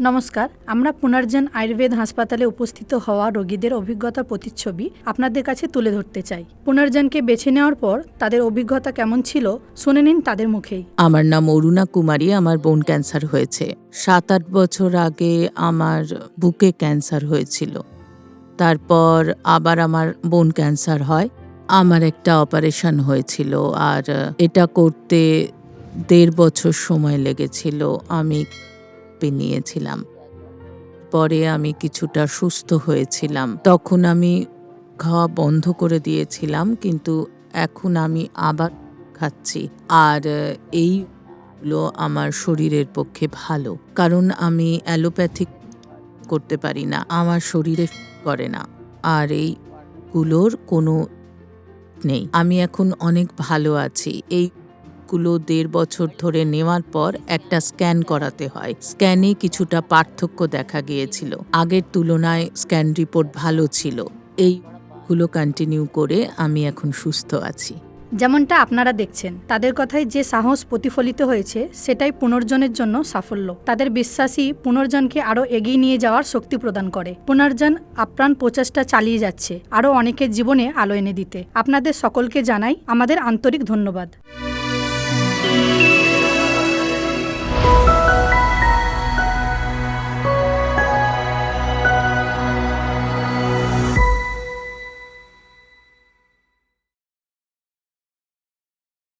নমস্কার, আমরা পুনর্জন আয়ুর্বেদ হাসপাতালে উপস্থিত হওয়া রোগীদের অভিজ্ঞতার প্রতিচ্ছবি আপনাদের কাছে তুলে ধরতে চাই। পুনর্জনকে বেছে নেওয়ার পর তাদের অভিজ্ঞতা কেমন ছিল শুনে নিন তাদের মুখেই। আমার নাম অরুণা কুমারী, আমার বোন ক্যান্সার হয়েছে। সাত আট বছর আগে আমার বুকে ক্যান্সার হয়েছিল। তারপর আবার আমার বোন ক্যান্সার হয়। আমার একটা অপারেশন হয়েছিল আর এটা করতে দেড় বছর সময় লেগেছিল। আমি নিয়েছিলাম। পরে আমি কিছুটা সুস্থ হয়েছিলাম। তখন আমি খাওয়া বন্ধ করে দিয়েছিলাম, কিন্তু এখন আমি আবার খাচ্ছি। আর এইগুলো আমার শরীরের পক্ষে ভালো, কারণ আমি অ্যালোপ্যাথিক করতে পারি না, আমার শরীরে করে না। আর এইগুলোর কোনো নেই। আমি এখন অনেক ভালো আছি। এইগুলো দেড় বছর ধরে নেওয়ার পর একটা স্ক্যান করাতে হয়। স্ক্যানে কিছুটা পার্থক্য দেখা গিয়েছিল। আগের তুলনায় স্ক্যান রিপোর্ট ভালো ছিল। এইগুলো কন্টিনিউ করে আমি এখন সুস্থ আছি। যেমনটা আপনারা দেখছেন, তাদের কথায় যে সাহস প্রতিফলিত হয়েছে, সেটাই পুনর্জনের জন্য সাফল্য। তাদের বিশ্বাসই পুনর্জনকে আরও এগিয়ে নিয়ে যাওয়ার শক্তি প্রদান করে। পুনর্জন আপ্রাণ প্রচেষ্টা চালিয়ে যাচ্ছে, আরও অনেকের জীবনে আলো এনে দিতে। আপনাদের সকলকে জানাই আমাদের আন্তরিক ধন্যবাদ। Thank you.